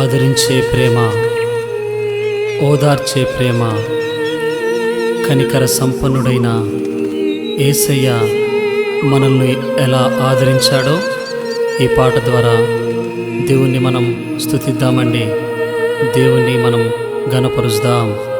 ఆదరించే ప్రేమ ఓదార్చే ప్రేమ కనికర సంపన్నుడైన ఏసయ్య మనల్ని ఎలా ఆదరించాడో ఈ పాట ద్వారా దేవుణ్ణి మనం స్తుతిద్దామండి. దేవుణ్ణి మనం గణపరుస్తాం.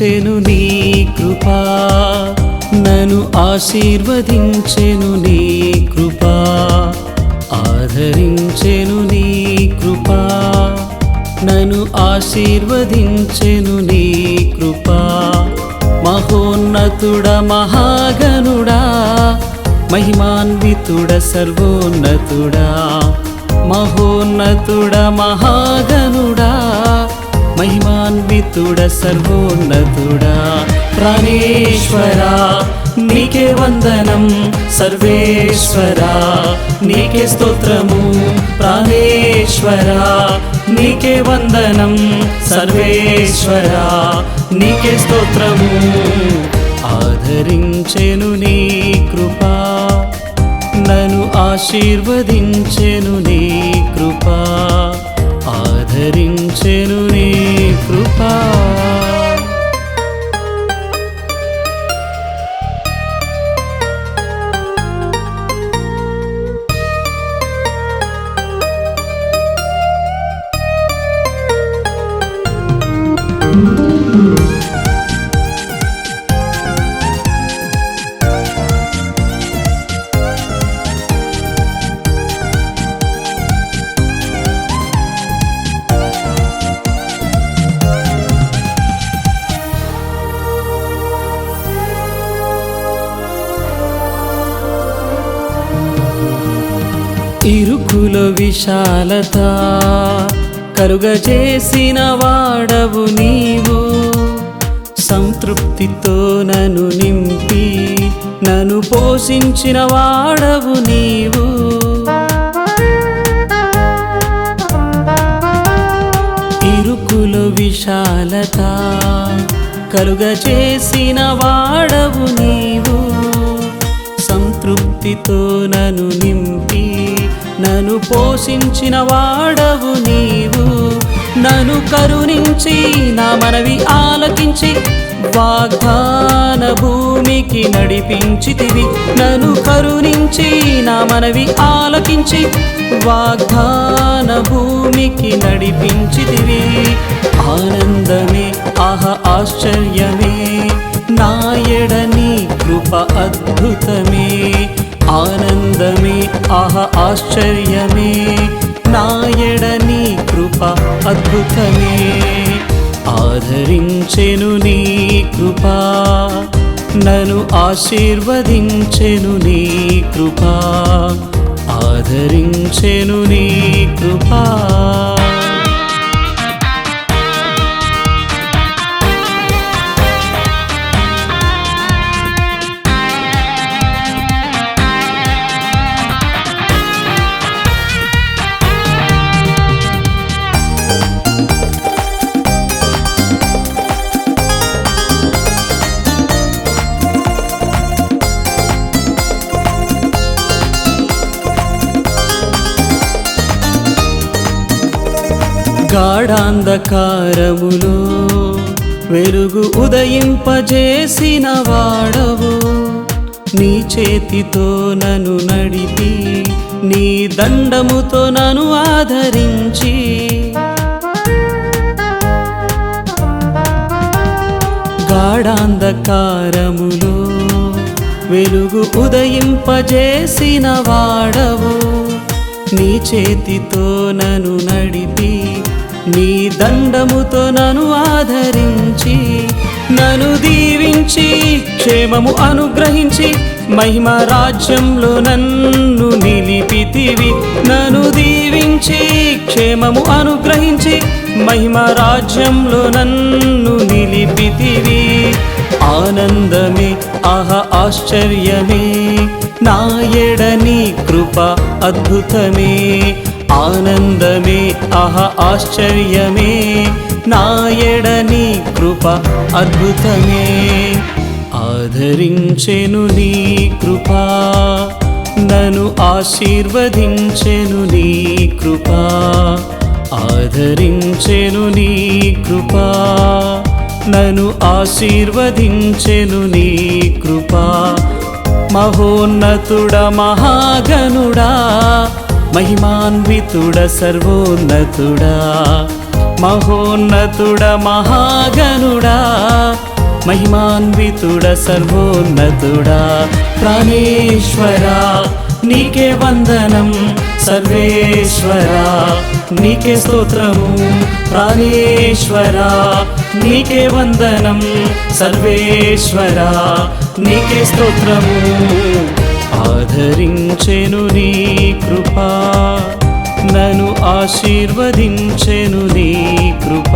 ఆదరించెను నీ కృపా. నన్ను ఆశీర్వదించెను నీ కృపా. ఆదరించెను నీ కృపా. నన్ను ఆశీర్వదించెను నీ కృపా. మహోన్నతుడ మహాగనుడా. మహిమాన్వితుడ సర్వోన్నతుడా. మహోన్నతుడ మహాగనుడా. మహిమాన్వితుడ సర్వోన్నతుడా ప్రాణేశ్వరా నీకే వందనం సర్వేశ్వరా నీకే స్తోత్రము ప్రాణేశ్వరా నీకే వందనం సర్వేశ్వరా నీకే స్తోత్రము ఆదరించెను నీ కృపా నన్ను ఆశీర్వదించెను నీ కృపా. ఆదరించెను నీ కృపా. విశాలత కరుగజేసిన వాడవు నీవు. సంతృప్తితో నన్ను నింపి నన్ను పోషించిన వాడవు నీవు. ఇరుకుల విశాలత కలుగచేసిన వాడవు నీవు. సంతృప్తితో నన్ను నింపి నన్ను పోషించిన వాడవు నీవు. నన్ను కరుణించి నా మనవి ఆలకించి వాగ్దాన భూమికి నడిపించితివి. నన్ను కరుణించి నా మనవి ఆలకించి వాగ్దాన భూమికి నడిపించితివి. ఆనందమే ఆహ ఆశ్చర్యమే నాయడని కృప అద్భుతమే. ఆనందమే ఆహ ఆశ్చర్యమే నాయడని కృప అద్భుతమే. ఆదరించెను నీ కృప నను ఆశీర్వదించెను నీ కృప. ఆదరించెను నీ కృపా. గాఢాంధకారములో వెలుగు ఉదయింపజేసిన వాడవు. నీ చేతితో నన్ను నడిపి నీ దండముతో నన్ను ఆదరించి. గాఢాంధకారములో వెలుగు ఉదయింపజేసిన వాడవు. నీ చేతితో నన్ను నడిపి నీ దండముతో నన్ను ఆదరించి నన్ను దీవించి క్షేమము అనుగ్రహించి మహిమ రాజ్యంలో నన్ను నిలిపితివి. నన్ను దీవించి క్షేమము అనుగ్రహించి మహిమ రాజ్యంలో నన్ను నిలిపితివి. ఆనందమే ఆహ ఆశ్చర్యమే నా ఎడని కృప అద్భుతమే. ఆనందమే అహ ఆశ్చర్యమే. నాయడని కృప అద్భుతమే. ఆదరించెను నీ కృప నను ఆశీర్వదించెను నీ కృప. ఆదరించెను నీ కృప నను ఆశీర్వదించెను నీ కృప. మహోన్నతుడ మహాగనుడా మహిమాన్వితుడ సర్వోన్నతుడా మహోన్నతుడ మహాగనుడా మహిమాన్వితుడ సర్వోన్నతుడా ప్రాణేశ్వరా నీకే వందనం సర్వేశ్వరా నీకే స్తోత్రము ప్రాణేశ్వరా నీకే వందనం సర్వేశ్వరా నీకే స్తోత్రము. ఆదరించెను నీ కృప. నన్ను ఆశీర్వదించెను నీ కృప.